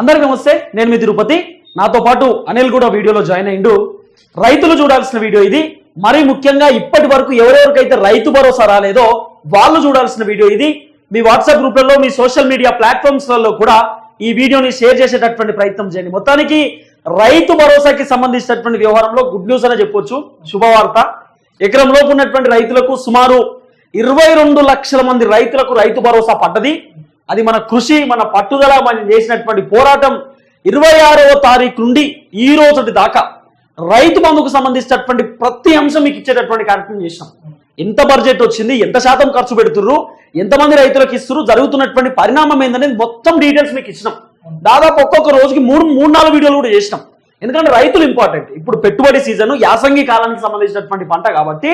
అందరికి నమస్తే నేను మీ తిరుపతి. నాతో పాటు అనిల్ కూడా వీడియోలో జాయిన్ అయిండు. రైతులు చూడాల్సిన వీడియో ఇది. మరీ ముఖ్యంగా ఇప్పటి వరకు ఎవరెవరికైతే రైతు భరోసా రాలేదో వాళ్ళు చూడాల్సిన వీడియో ఇది. మీ వాట్సాప్ గ్రూప్లలో మీ సోషల్ మీడియా ప్లాట్ఫామ్స్లలో కూడా ఈ వీడియోని షేర్ చేసేటటువంటి ప్రయత్నం చేయండి. మొత్తానికి రైతు భరోసాకి సంబంధించినటువంటి వ్యవహారంలో గుడ్ న్యూస్ అనే చెప్పొచ్చు. శుభవార్త. ఎకరం లోపు ఉన్నటువంటి రైతులకు సుమారు ఇరవై రెండు లక్షల మంది రైతులకు రైతు భరోసా పడ్డది. అది మన కృషి మన పట్టుదల మనం చేసినటువంటి పోరాటం ఇరవై ఆరవ తారీఖు నుండి ఈ రోజు దాకా రైతు బంధుకు సంబంధించినటువంటి ప్రతి అంశం మీకు ఇచ్చేటటువంటి కార్యక్రమం చేసినాం ఎంత బడ్జెట్ వచ్చింది ఎంత శాతం ఖర్చు పెడుతుర్రు ఎంతమంది రైతులకు ఇస్తున్నారు జరుగుతున్నటువంటి పరిణామం ఏందనేది మొత్తం డీటెయిల్స్ మీకు ఇచ్చినాం. దాదాపు ఒక్కొక్క రోజుకి మూడు మూడు నాలుగు వీడియోలు కూడా చేసినాం. ఎందుకంటే రైతులు ఇంపార్టెంట్ ఇప్పుడు పెట్టుబడి సీజన్ యాసంగి కాలానికి సంబంధించినటువంటి పంట కాబట్టి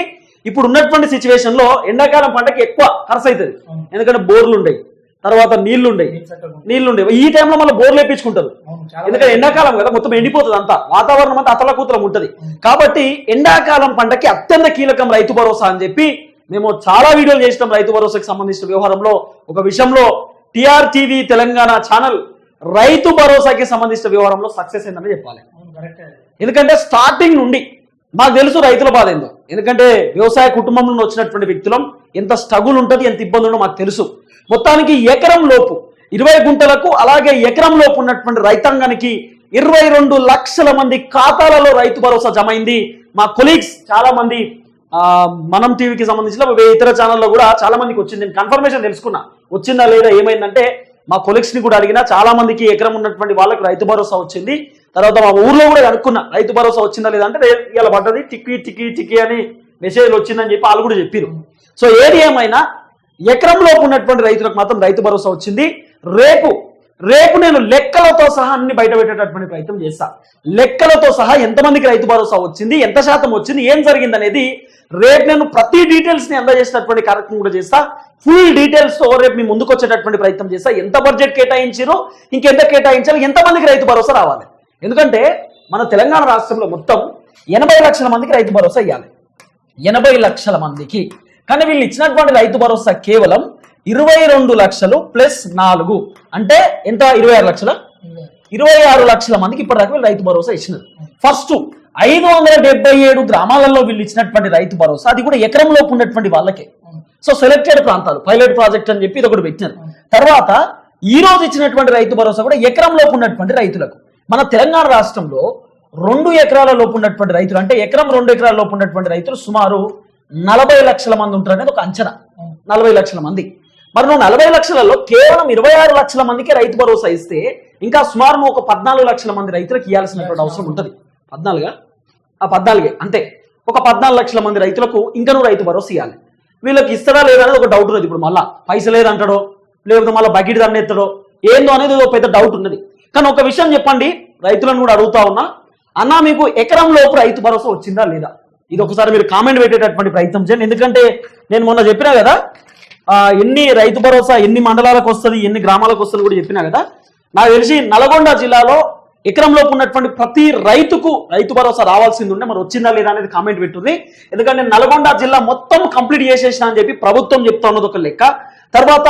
ఇప్పుడు ఉన్నటువంటి సిచ్యువేషన్లో ఎండాకాలం పంటకి ఎక్కువ ఖర్చు అవుతుంది. ఎందుకంటే బోర్లు ఉండయి. తర్వాత నీళ్ళు ఉండయి నీళ్ళు ఉండేవి ఈ టైంలో మళ్ళీ బోర్లు వేపించుకుంటారు. ఎందుకంటే ఎండాకాలం కదా మొత్తం ఎండిపోతుంది అంతా. వాతావరణం అంతా అతలకూతలం ఉంటది. కాబట్టి ఎండాకాలం పంటకి అత్యంత కీలకం రైతు భరోసా అని చెప్పి మేము చాలా వీడియోలు చేసినాం రైతు భరోసాకి సంబంధించిన వ్యవహారంలో. ఒక విషయంలో టిఆర్ టీవీ తెలంగాణ ఛానల్ రైతు భరోసాకి సంబంధించిన వ్యవహారంలో సక్సెస్ అయిందని చెప్పాలి. ఎందుకంటే స్టార్టింగ్ నుండి మాకు తెలుసు రైతుల బాధ ఏందో. ఎందుకంటే వ్యవసాయ కుటుంబం నుండి వచ్చినటువంటి వ్యక్తులం ఎంత స్ట్రగుల్ ఉంటుంది ఎంత ఇబ్బంది ఉందో మాకు తెలుసు. మొత్తానికి ఎకరం లోపు ఇరవై గుంటలకు అలాగే ఎకరం లోపు ఉన్నటువంటి రైతాంగానికి ఇరవై రెండు లక్షల మంది ఖాతాలలో రైతు భరోసా జమ అయింది. మా కొలీగ్స్ చాలా మంది మనం టీవీకి సంబంధించిన ఇతర ఛానల్లో కూడా చాలా మందికి వచ్చింది. నేను కన్ఫర్మేషన్ తెలుసుకున్నా. వచ్చిందా లేదా ఏమైందంటే మా కొలీగ్స్ని కూడా అడిగినా చాలా మందికి ఎకరం ఉన్నటువంటి వాళ్ళకి రైతు భరోసా వచ్చింది. తర్వాత మా ఊర్లో కూడా కనుక్కున్నా రైతు భరోసా వచ్చిందా లేదంటే అంటే ఇలా పడ్డది టిక్కి టిక్కి టిక్కి అని మెసేజ్ వచ్చిందని చెప్పి వాళ్ళు కూడా చెప్పారు సో ఏది ఏమైనా ఎకరంలోపు ఉన్నటువంటి రైతులకు మాత్రం రైతు భరోసా వచ్చింది. రేపు రేపు నేను లెక్కలతో సహా అన్ని బయట పెట్టేటటువంటి ప్రయత్నం చేస్తా. లెక్కలతో సహా ఎంతమందికి రైతు భరోసా వచ్చింది ఎంత శాతం వచ్చింది ఏం జరిగింది అనేది రేపు నేను ప్రతి డీటెయిల్స్ని అందజేసినటువంటి కార్యక్రమం కూడా చేస్తా. ఫుల్ డీటెయిల్స్తో రేపు మీ ముందుకు వచ్చేటటువంటి ప్రయత్నం చేస్తా. ఎంత బడ్జెట్ కేటాయించారో ఇంకెంత కేటాయించాలి ఎంతమందికి రైతు భరోసా రావాలి? ఎందుకంటే మన తెలంగాణ రాష్ట్రంలో మొత్తం ఎనభై లక్షల మందికి రైతు భరోసా ఇవ్వాలి ఎనభై లక్షల మందికి. కానీ వీళ్ళు ఇచ్చినటువంటి రైతు భరోసా కేవలం ఇరవై రెండు లక్షలు ప్లస్ నాలుగు. అంటే ఎంత? ఇరవై ఆరు లక్షల? ఇరవై. ఆరు లక్షల మందికి ఇప్పటిదాకా వీళ్ళు రైతు భరోసా ఇచ్చినారు. ఫస్ట్ ఐదు వందల డెబ్బై ఏడు గ్రామాలలో వీళ్ళు ఇచ్చినటువంటి రైతు భరోసా అది కూడా ఎకరంలోపు ఉన్నటువంటి వాళ్ళకే. సో సెలెక్టెడ్ ప్రాంతాలు పైలట్ ప్రాజెక్ట్ అని చెప్పి ఇది ఒకటి పెట్టినారు. తర్వాత ఈ రోజు ఇచ్చినటువంటి రైతు భరోసా కూడా ఎకరంలోపు ఉన్నటువంటి రైతులకు. మన తెలంగాణ రాష్ట్రంలో రెండు ఎకరాల లోపు ఉన్నటువంటి రైతులు అంటే ఎకరం రెండు ఎకరాల లోపు ఉన్నటువంటి రైతులు సుమారు నలభై లక్షల మంది ఉంటారు అనేది ఒక అంచనా. నలభై లక్షల మంది. మరి నువ్వు నలభై లక్షలలో కేవలం ఇరవై ఆరు లక్షల మందికి రైతు భరోసా ఇస్తే ఇంకా సుమారు ఒక పద్నాలుగు లక్షల మంది రైతులకు ఇవ్వాల్సినటువంటి అవసరం ఉంటుంది. పద్నాలుగా? ఆ పద్నాలుగే అంతే. ఒక పద్నాలుగు లక్షల మంది రైతులకు ఇంకా రైతు భరోసా ఇవ్వాలి వీళ్ళకి ఇస్తాడా లేదా అనేది ఒక డౌట్ ఉన్నది. ఇప్పుడు మళ్ళా పైసలు లేదంటాడో లేకపోతే మళ్ళీ బకెట్ దండెత్తడో ఏందో అనేది ఒక పెద్ద డౌట్ ఉన్నది. కానీ ఒక విషయం చెప్పండి రైతులను కూడా అడుగుతా ఉన్నా అన్నా మీకు ఎకరం లోపు రైతు భరోసా వచ్చిందా లేదా? ఇది ఒకసారి మీరు కామెంట్ పెట్టేటటువంటి ప్రయత్నం చేయండి. ఎందుకంటే నేను మొన్న చెప్పినా కదా ఎన్ని రైతు భరోసా ఎన్ని మండలాలకు వస్తుంది ఎన్ని గ్రామాలకు వస్తుంది కూడా చెప్పినా కదా. నాకు తెలిసి నల్గొండ జిల్లాలో ఎకరంలోపు ఉన్నటువంటి ప్రతి రైతుకు రైతు భరోసా రావాల్సింది ఉంటే మరి వచ్చిందా లేదా అనేది కామెంట్ పెట్టుంది. ఎందుకంటే నల్గొండ జిల్లా మొత్తం కంప్లీట్ చేసేసిన అని చెప్పి ప్రభుత్వం చెప్తా ఉన్నది ఒక లెక్క. తర్వాత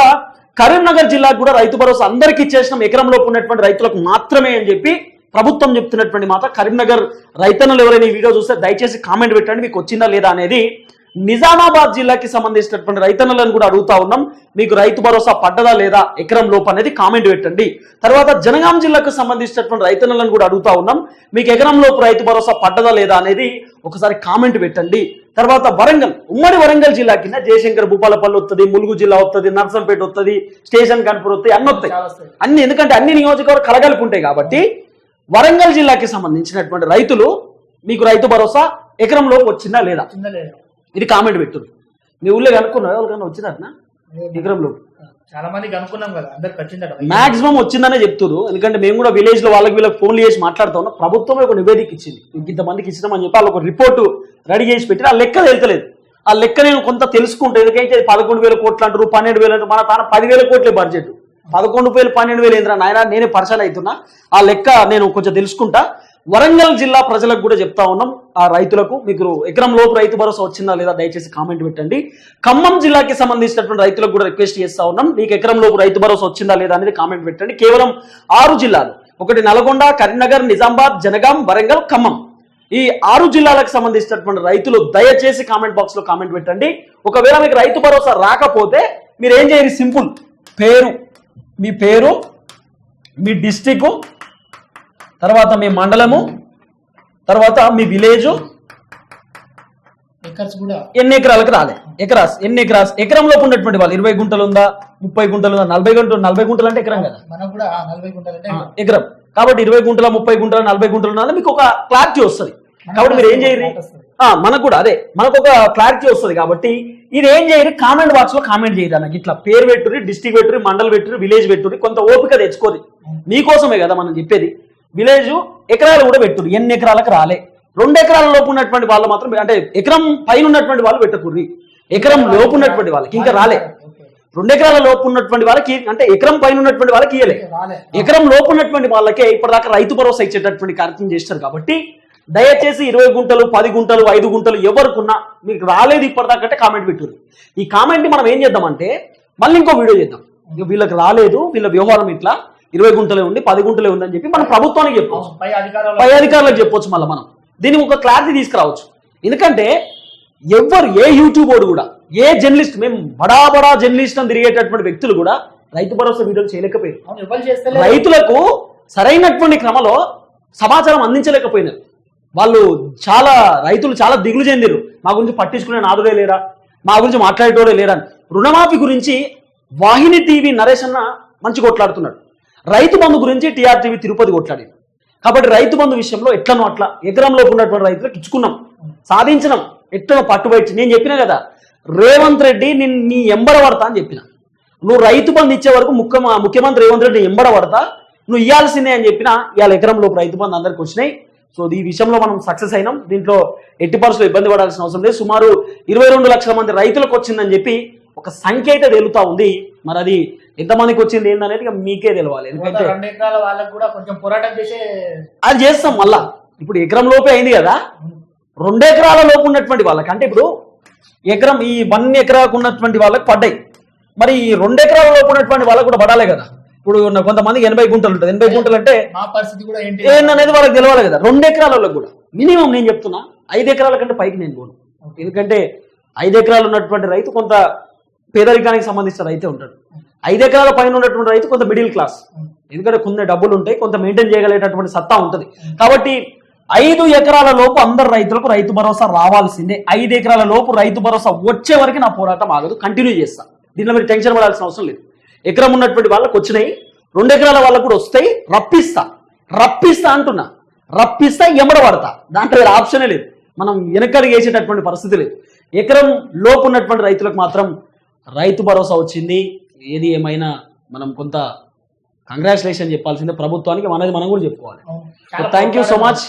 కరీంనగర్ జిల్లాకు కూడా రైతు భరోసా అందరికీ ఇచ్చేసినాం. ఎకరంలోపు ఉన్నటువంటి రైతులకు మాత్రమే అని చెప్పి ప్రభుత్వం చెప్తున్నటువంటి మాట. కరీంనగర్ రైతన్నలు ఎవరైనా ఈ వీడియో చూస్తే దయచేసి కామెంట్ పెట్టండి. మీకు వచ్చిందా లేదా అనేది నిజామాబాద్ జిల్లాకి సంబంధించినటువంటి రైతన్నలను కూడా అడుగుతా ఉన్నాం. మీకు రైతు భరోసా పడ్డదా లేదా ఎకరం లోపు అనేది కామెంట్ పెట్టండి. తర్వాత జనగాం జిల్లాకు సంబంధించినటువంటి రైతన్నలను కూడా అడుగుతా ఉన్నాం. మీకు ఎకరం లోపు రైతు భరోసా పడ్డదా లేదా అనేది ఒకసారి కామెంట్ పెట్టండి. తర్వాత వరంగల్ ఉమ్మడి వరంగల్ జిల్లా కింద జయశంకర్ భూపాలపల్లి వస్తుంది ములుగు జిల్లా వస్తుంది నర్సంపేట వస్తుంది స్టేషన్ కన్పూర్ వస్తాయి అన్ని వస్తాయి. అన్ని ఎందుకంటే అన్ని నియోజకవర్గం కలగలిపి ఉంటాయి కాబట్టి వరంగల్ జిల్లాకి సంబంధించినటువంటి రైతులు మీకు రైతు భరోసా ఎకరంలోకి వచ్చిందా లేదా? ఇది కామెంట్ పెట్టు. మీ ఊళ్ళో కనుక్కున్నా ఎవరికన్నా వచ్చిందట్నా ఎకరంలో చాలా మందికి అనుకున్నాం కదా అందరికి వచ్చిందట. మాక్సిమం వచ్చిందనే చెప్తున్నారు ఎందుకంటే మేము కూడా విలేజ్లో వాళ్ళకి వీళ్ళకి ఫోన్లు చేసి మాట్లాడుతా ఉన్నాం. ప్రభుత్వమే ఒక నివేదిక ఇచ్చింది. ఇంతమందికి ఇచ్చినామని చెప్పి వాళ్ళు ఒక రిపోర్టు రెడీ చేసి పెట్టి ఆ లెక్క తెలుతలేదు ఆ లెక్క నేను కొంత తెలుసుకుంటే. ఎందుకైతే ఇది పదకొండు వేల కోట్లు అంటారు పన్నెండు వేలు అంటారు మన తాన పదివేల కోట్లే బడ్జెట్ పదకొండు వేలు పన్నెండు వేలు ఏంద్రా నాయన? నేనే పరిచయం అవుతున్నా. ఆ లెక్క నేను కొంచెం తెలుసుకుంటా. వరంగల్ జిల్లా ప్రజలకు కూడా చెప్తా ఉన్నాం. ఆ రైతులకు మీకు ఎకరం లోపు రైతు భరోసా వచ్చిందా లేదా దయచేసి కామెంట్ పెట్టండి. ఖమ్మం జిల్లాకి సంబంధించినటువంటి రైతులకు కూడా రిక్వెస్ట్ చేస్తా ఉన్నాం. మీకు ఎకరం లోపు రైతు భరోసా వచ్చిందా లేదా అనేది కామెంట్ పెట్టండి. కేవలం ఆరు జిల్లాలు. ఒకటి నల్గొండ కరీంనగర్ నిజామాబాద్ జనగాం వరంగల్ ఖమ్మం. ఈ ఆరు జిల్లాలకు సంబంధించినటువంటి రైతులు దయచేసి కామెంట్ బాక్స్లో కామెంట్ పెట్టండి. ఒకవేళ మీకు రైతు భరోసా రాకపోతే మీరు ఏం చేయరు సింపుల్. పేరు. మీ పేరు మీ డిస్టిక్ తర్వాత మీ మండలము తర్వాత మీ విలేజ్ ఎన్ని ఎకరాలకు రాలే. ఎకరాస్ ఎన్ని ఎకరాస్ ఎకరం లోపు ఉన్నటువంటి వాళ్ళు ఇరవై గుంటలు ఉందా ముప్పై గుంటలు ఉందా నలభై గుంటలు నలభై గుంటలు అంటే ఎకరం కదా. మనకు కూడా ఆ నలభై గుంటలు అంటే ఆ, ఎకరం. కాబట్టి ఇరవై గుంటల ముప్పై గుంటల నలభై గుంటలు ఉన్నది? మీకు ఒక క్లారిటీ వస్తుంది. కాబట్టి మీరు ఏం చేయరు? మనకు కూడా అదే. మనకు ఒక క్లారిటీ వస్తుంది కాబట్టి ఇది ఏం చేయరు? కామెంట్ బాక్స్లో కామెంట్ చేయరు నాకు ఇట్లా పేరు పెట్టుర్రి డిస్టిక్ పెట్టుర్రి మండల్ పెట్టుర్రి విలేజ్ పెట్టుర్రి కొంత ఓపిక తెచ్చుకోరి. మీకోసమే కదా మనం చెప్పేది. విలేజ్ ఎకరాలు కూడా పెట్టుర్రి ఎన్ని ఎకరాలకు రాలే. రెండు ఎకరాల లోపు ఉన్నటువంటి వాళ్ళు మాత్రం అంటే ఎకరం పైన ఉన్నటువంటి వాళ్ళు పెట్టకుర్రి ఎకరం లోపు ఉన్నటువంటి వాళ్ళకి ఇంకా రాలే. రెండు ఎకరాల లోపు ఉన్నటువంటి వాళ్ళకి అంటే ఎకరం పైన ఉన్నటువంటి వాళ్ళకి ఇయ్యలే. ఎకరం లోపు ఉన్నటువంటి వాళ్ళకే ఇప్పటిదాకా రైతు భరోసా ఇచ్చేటటువంటి కార్యక్రమం చేస్తారు కాబట్టి దయచేసి ఇరవై గుంటలు పది గుంటలు ఐదు గుంటలు ఎవరికున్నా మీకు రాలేదు ఇప్పటిదాకా అంటే కామెంట్ పెట్టారు. ఈ కామెంట్ మనం ఏం చేద్దామంటే మళ్ళీ ఇంకో వీడియో చేద్దాం. వీళ్ళకి రాలేదు వీళ్ళ వ్యవహారం ఇట్లా. ఇరవై గుంటలే ఉంది పది గుంటలే ఉంది అని చెప్పి మనం ప్రభుత్వానికి చెప్పవచ్చు పై అధికారులు పై అధికారులకు చెప్పొచ్చు మళ్ళీ మనం. దీనికి ఒక క్లారిటీ తీసుకురావచ్చు. ఎందుకంటే ఎవ్వరు ఏ యూట్యూబర్ కూడా ఏ జర్నలిస్ట్ మేము బడా బడా జర్నలిస్ట్ అని తిరిగేటటువంటి వ్యక్తులు కూడా రైతు భరోసా వీడియోలు చేయలేకపోయారు ఎవరు రైతులకు సరైనటువంటి క్రమలో సమాచారం అందించలేకపోయినారు. వాళ్ళు చాలా రైతులు చాలా దిగులు చెందిరు మా గురించి పట్టించుకునే నాదుడే లేరా? మా గురించి మాట్లాడేటోడే లేరా. రుణమాఫీ గురించి వాహిని టీవీ నరేష్ అన్న మంచి కొట్లాడుతున్నాడు. రైతు బంధు గురించి టీఆర్టీవీ తిరుపతి కొట్లాడింది. కాబట్టి రైతు బంధు విషయంలో ఎట్లనో అట్లా ఎకరంలో ఉన్నటువంటి రైతులకు ఇచ్చుకున్నాం. సాధించినాం. ఎట్లనో పట్టుబడి నేను చెప్పిన కదా రేవంత్ రెడ్డి నేను నీ ఎంబడ పడతా అని చెప్పిన. నువ్వు రైతు బంధు ఇచ్చే వరకు ముఖ్య ముఖ్యమంత్రి రేవంత్ రెడ్డి ఎంబడ పడతా నువ్వు ఇవ్వాల్సిందే అని చెప్పిన ఇవాళ ఎకరంలోపు రైతు బంధు అందరికి వచ్చినాయి. సో ఈ విషయంలో మనం సక్సెస్ అయినాం. దీంట్లో ఎట్టి పరిస్థితులు ఇబ్బంది పడాల్సిన అవసరం లేదు. సుమారు ఇరవై రెండు లక్షల మంది రైతులకు వచ్చిందని చెప్పి ఒక సంఖ్య అయితే తేలుతా ఉంది. మరి అది ఎంతమందికి వచ్చింది ఏందనేది ఇక మీకే తెలవాలి. ఎందుకంటే రెండు ఎకరాల వాళ్ళకి కూడా కొంచెం పోరాటం చేసే అది చేస్తాం మళ్ళా. ఇప్పుడు ఎకరం లోపే అయింది కదా. రెండు ఎకరాల లోపు ఉన్నటువంటి వాళ్ళకి. అంటే ఇప్పుడు ఎకరం ఈ వన్ ఎకరాకు ఉన్నటువంటి వాళ్ళకి పడ్డాయి. మరి ఈ రెండు ఎకరాల లోపు ఉన్నటువంటి వాళ్ళకి కూడా పడాలి కదా. ఇప్పుడు ఉన్న కొంతమందికి ఎనభై గుంటలు ఉంటుంది. ఎనభై గుంటలు అంటే మా పరిస్థితి కూడా ఏంటి? ఏందనేది వాళ్ళకి తెలవాలి కదా. రెండు ఎకరాలలో కూడా. మినిమం నేను చెప్తున్నా ఐదు ఎకరాల కంటే పైకి నేను పోను. ఎందుకంటే ఐదు ఎకరాలు ఉన్నటువంటి రైతు కొంత పేదరికానికి సంబంధించిన రైతే ఉంటాడు. ఐదు ఎకరాల పైన ఉన్నటువంటి రైతు కొంత మిడిల్ క్లాస్. ఎందుకంటే కొన్ని డబ్బులు ఉంటాయి కొంత మెయింటైన్ చేయగలిగేటటువంటి సత్తా ఉంటుంది. కాబట్టి ఐదు ఎకరాల లోపు అందరు రైతులకు రైతు భరోసా రావాల్సిందే. ఐదు ఎకరాల లోపు రైతు భరోసా వచ్చే వరకు నా పోరాటం ఆగదు కంటిన్యూ చేస్తా. దీనిలో మీరు టెన్షన్ పడాల్సిన అవసరం లేదు. ఎకరం ఉన్నటువంటి వాళ్ళకి వచ్చినాయి రెండు ఎకరాల వాళ్ళకు కూడా వస్తాయి రప్పిస్తా. రప్పిస్తా అంటున్నా. రప్పిస్తా ఎమడ పడతా. దాంట్లో వేరే ఆప్షనే లేదు. మనం వెనకడికి వేసేటటువంటి పరిస్థితి లేదు. ఎకరం లోపు ఉన్నటువంటి రైతులకు మాత్రం రైతు భరోసా వచ్చింది ఏది ఏమైనా మనం కొంత కంగ్రాచులేషన్ చెప్పాల్సిందే. ప్రభుత్వానికి మనది మనం కూడా చెప్పుకోవాలి. Thank you so much